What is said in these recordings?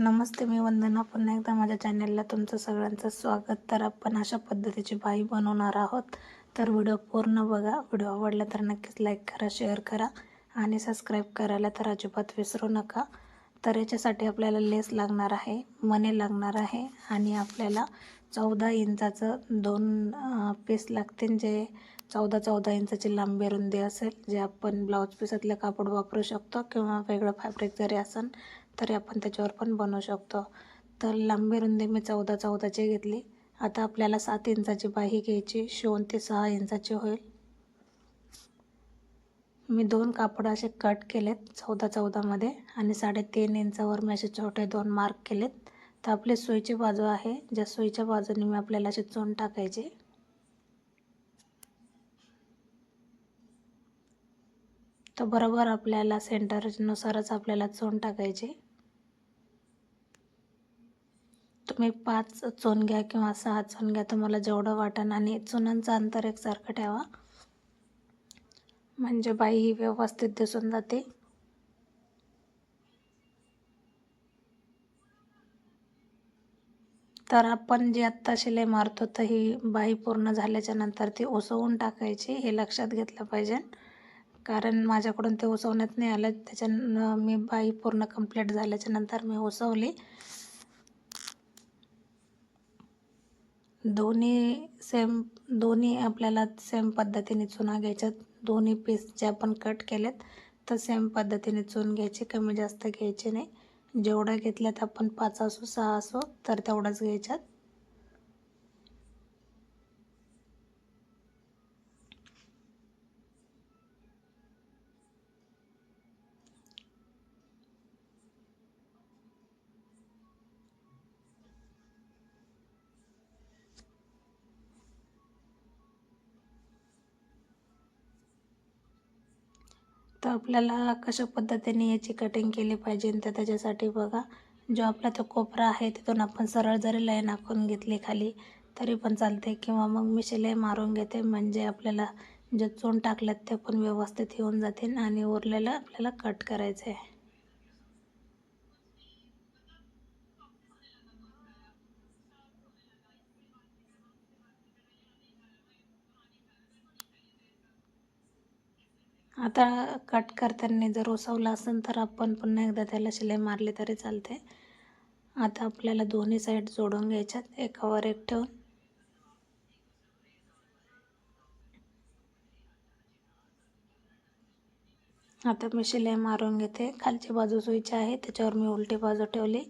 नमस्ते मी वंदना. पुन्हा एकदा माझ्या चॅनलला तुमचं सगळ्यांचं स्वागत. तर आपण अशा पद्धतीची बाई बनवणार आहोत. तर व्हिडिओ पूर्ण बघा. व्हिडिओ आवडला तर नक्कीच लाईक करा शेअर करा आणि सबस्क्राईब करायला तर अजिबात विसरू नका. तर याच्यासाठी आपल्याला लेस लागणार आहे मने लागणार आहे आणि आपल्याला चौदा इंचाचं दोन पीस लागतील जे चौदा चौदा इंचाची लांबी रुंदी असेल जे आपण ब्लाऊज पीसातलं कापड वापरू शकतो किंवा वेगळं फॅब्रिक जरी असेल तरी आपण त्याच्यावर पण बनवू शकतो. तर लांबी रुंदी मी चौदा चौदाची घेतली. आता आपल्याला सात इंचाची बाही घ्यायची. शिवून ते सहा इंचाची होईल. मी दोन कापड असे कट केलेत चौदा चौदामध्ये आणि साडेतीन इंचावर मी असे छोटे दोन मार्क केलेत. तर आपली सुईची बाजू आहे. ज्या सुईच्या बाजूने मी आपल्याला असे चोन टाकायचे. तर बरोबर आपल्याला सेंटरनुसारच आपल्याला चोन टाकायचे. तुम्ही पाच चोन घ्या किंवा सहा चोन घ्या तुम्हाला जेवढं वाटण आणि चुनांचं अंतर एकसारखं ठेवा. म्हणजे बाई ही व्यवस्थित दिसून जाते. तर आपण जी आत्ता शिलाई मारतो तर ही बाई पूर्ण झाल्याच्यानंतर ती उसवून टाकायची हे लक्षात घेतलं पाहिजे. कारण माझ्याकडून ते उसवण्यात नाही आलं. त्याच्यानं मी बाई पूर्ण कंप्लीट झाल्याच्यानंतर मी उसवली दोन्ही सेम दोन्ही आपल्याला सेम पद्धतीने चुना घ्यायच्यात दोन्ही पीस जे आपण कट केलेत तर सेम पद्धतीने चून घ्यायचे. कमी जास्त घ्यायचे नाही. जेवढं घेतल्यात आपण पाच असो सहा असो तर तेवढंच घ्यायच्यात. तर आपल्याला कशा पद्धतीने याची कटिंग केली पाहिजे तर त्याच्यासाठी बघा. जो आपला तो कोपरा आहे तिथून आपण सरळ जरी लाईन आखून घेतली खाली तरी पण चालते किंवा मग मी शिलाई मारून घेते म्हणजे आपल्याला जे चोन टाकल्यात ते पण व्यवस्थित येऊन जातील आणि उरलेलं आपल्याला कट करायचं आहे आता कट करताना जर उसवलं असेल तर आपण पुन्हा एकदा त्याला शिलाई मारली तरी चालते. आता आपल्याला दोन्ही साईड जोडून घ्यायच्यात. एकावर एक ठेवून. आता मी शिलाई मारून घेते. खालची बाजू सुईची आहे. त्याच्यावर मी उलटी बाजू ठेवली.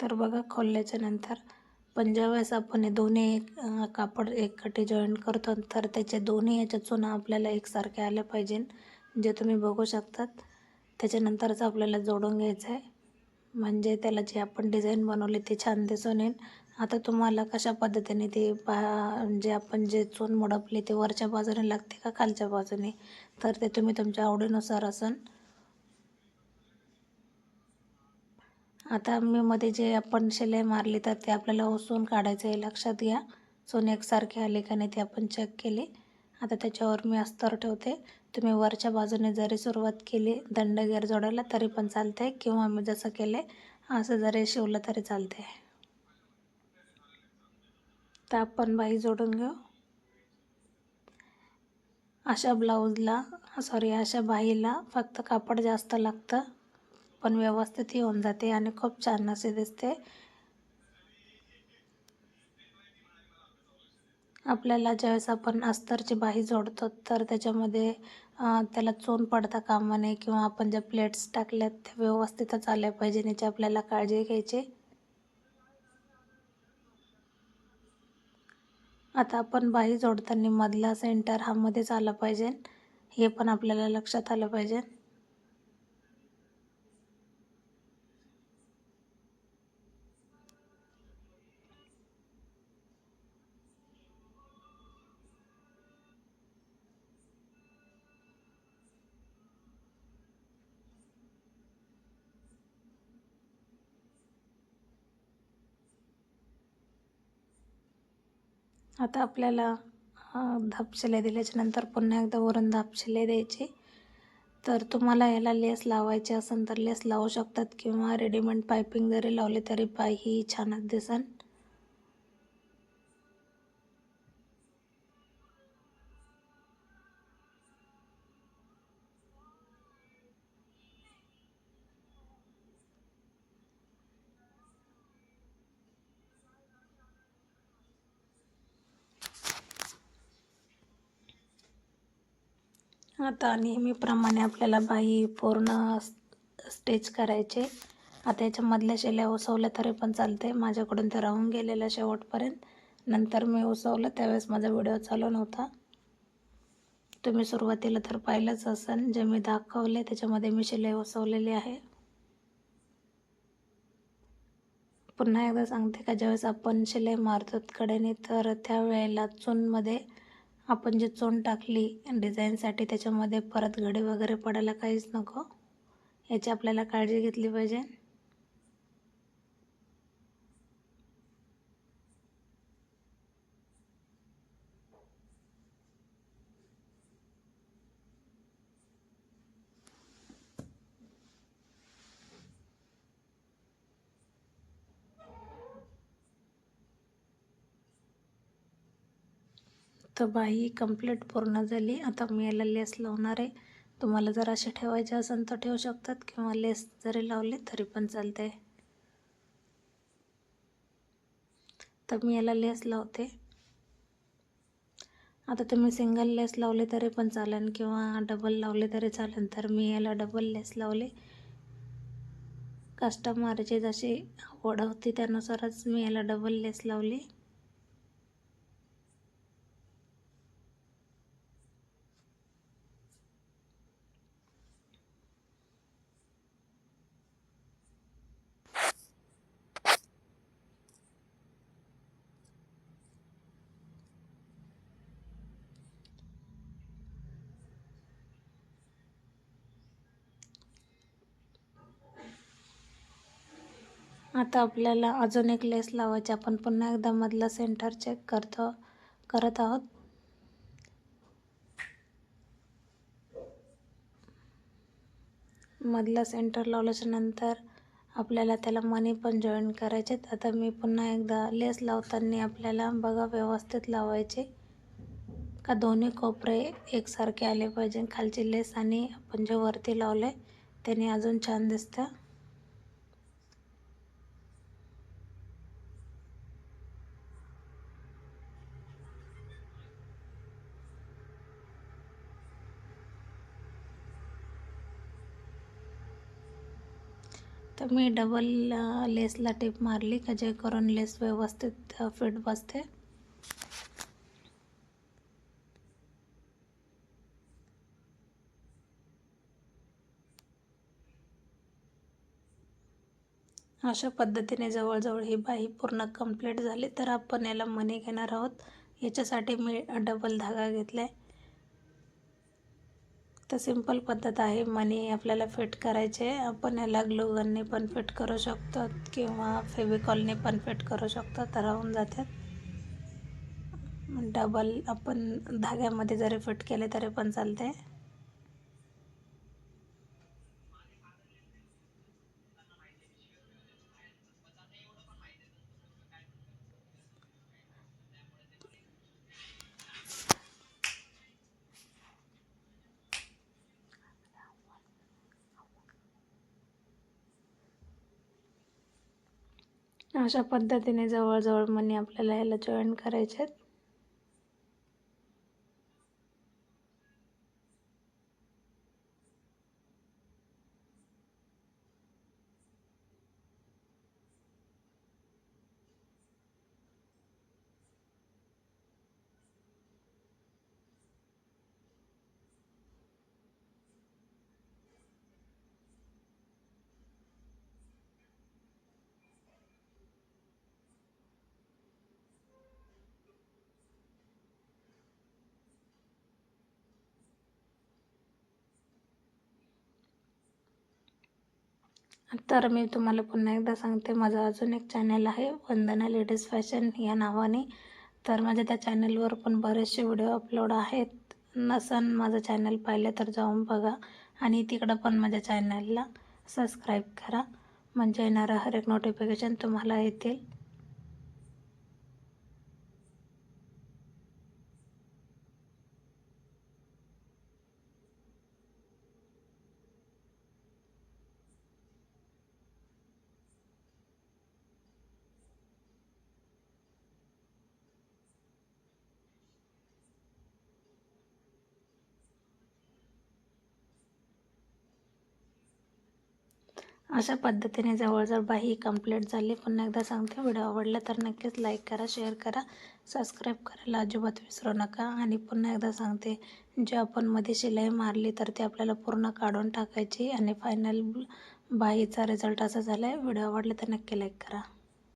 तर बघा खोलल्याच्या नंतर पण ज्यावेळेस आपण हे दोन्ही कापड एकखट्टी जॉईंट करतो तर त्याचे दोन्ही याच्या चुना आपल्याला एकसारखे आल्या पाहिजे. जे तुम्ही बघू शकतात त्याच्यानंतरच आपल्याला जोडून घ्यायचं आहे म्हणजे त्याला जे आपण डिझाईन बनवली ती छान दिसून येईल. आता तुम्हाला कशा पद्धतीने ते पा जे आपण जे चून मोडपली ते वरच्या बाजूने लागते का खालच्या बाजूने? तर ते तुम्ही तुमच्या आवडीनुसार असून. आता मी मध्ये जे आपण शिलाई मारली तर ते आपल्याला ओसून काढायचं आहे. लक्षात घ्या. सोन एकसारखे आले का नाही ते आपण चेक केले. आता त्याच्यावर मी अस्तर ठेवते. तुम्ही वरच्या बाजूने जरी सुरुवात केली दंडगेर जोडायला तरी पण चालते किंवा मी जसं केले असं जरी शिवलं तरी चालते तर आपण बाई जोडून घेऊ. अशा ब्लाऊजला सॉरी अशा बाईला फक्त कापड जास्त लागतं. पण व्यवस्थित येऊन जाते आणि खूप छान असे दिसते. आपल्याला ज्यावेळेस आपण अस्तरची बाही जोडतो तर त्याच्यामध्ये त्याला चोन पडता कामा नये किंवा आपण ज्या प्लेट्स टाकल्यात त्या व्यवस्थितच आल्या पाहिजे याची आपल्याला काळजी घ्यायची. आता आपण बाही जोडताना मधला सेंटर हा मध्येच आला पाहिजे. हे पण आपल्याला लक्षात आलं पाहिजे. आता आपल्याला धापशिले दिल्याच्यानंतर पुन्हा एकदा वरून धापशिले द्यायचे द्यायची. तर तुम्हाला याला लेस लावायची असेल तर लेस लावू शकतात किंवा रेडीमेड पायपिंग जरी लावली तरी पायही छानच दिसन. आता नेहमीप्रमाणे आपल्याला बाही पूर्ण स्टेच करायचे. आता याच्यामधल्या शेल्या उसवल्या तरी पण चालते माझ्याकडून ते राहून गेलेलं शेवटपर्यंत. नंतर मी उसवलं त्यावेळेस माझा व्हिडिओ चालू नव्हता. तुम्ही सुरुवातीला तर पाहिलंच असेल जे मी दाखवले त्याच्यामध्ये मी शिलाई उसवलेली आहे. पुन्हा एकदा सांगते का ज्यावेळेस आपण शिलाई मारतो कडेने तर त्यावेळेला चूनमध्ये आपण जी चोन टाकली डिझाईनसाठी त्याच्यामध्ये परत घडी वगैरे पडायला काहीच नको. याची आपल्याला काळजी घेतली पाहिजे. बाही कंप्लीट पूर्ण झाली. आता मी याला लेस लावणार आहे. तुम्हाला जर असे ठेवायचे असेल तर ठेवू शकतात. किंवा लेस जरी लावले तरी पण चालते तर मी याला लेस लावते. आता तुम्ही सिंगल लेस लावले तरी पण चालेल. किंवा डबल लावले तरी चालेल. तर मी याला डबल लेस लावले. कस्टमरची जशी आवड होती त्यानुसारच मी याला डबल लेस लावली. आता आपल्याला अजून एक लेस लावायची. आपण पुन्हा एकदा मधला सेंटर चेक करतो करत आहोत. मधला सेंटर लावल्याच्या नंतर आपल्याला त्याला मनी पण जॉईन करायचे आता मी पुन्हा एकदा लेस लावताना आपल्याला बघा व्यवस्थित लावायचे. का दोन्ही कोपरे एकसारखे आले पाहिजे. खालची लेस आणि आपण जे वरती लावले त्याने अजून छान दिसतं. तर मी डबल लेसला टिप मारली का जे करून लेस व्यवस्थित फिट बसते. अशा पद्धतीने जवळजवळ ही बाही पूर्ण कंप्लीट झाली. तर आपण याला मनी घेणार आहोत. याच्यासाठी मी डबल धागा घेतला आहे तर सिंपल पद्धत आहे. मनी आपल्याला फिट करायचे. आपण याला ग्लूगनने पण फिट करू शकतो किंवा फेविकॉलने पण फिट करू शकतो तर राहून जातात. डबल आपण धाग्यामध्ये जरी फिट केले तरी पण चालते. अशा पद्धतीने जवळजवळ मनी आपल्याला ह्याला जॉईन करायचे आहेत. तर मी तुम्हाला पुन्हा एकदा सांगते माझं अजून एक चॅनल आहे वंदना लेडीज फॅशन या नावाने. तर माझ्या त्या चॅनलवर पण बरेचसे व्हिडिओ अपलोड आहेत. नसन माझं चॅनल पाहिलं तर जाऊन बघा. आणि तिकडं पण माझ्या चॅनलला सबस्क्राईब करा. म्हणजे येणारं हर एक नोटिफिकेशन तुम्हाला येतील. अशा पद्धतीने जवळजवळ बाही कंप्लीट झाली. पुन्हा एकदा सांगते व्हिडिओ आवडला तर नक्कीच लाईक करा शेअर करा सबस्क्राईब करायला अजिबात विसरू नका. आणि पुन्हा एकदा सांगते जे आपण मध्ये शिलाई मारली तर ती आपल्याला पूर्ण काढून टाकायची. आणि फायनल बाहीचा रिझल्ट असा झाला आहे व्हिडिओ आवडला तर नक्की लाईक करा.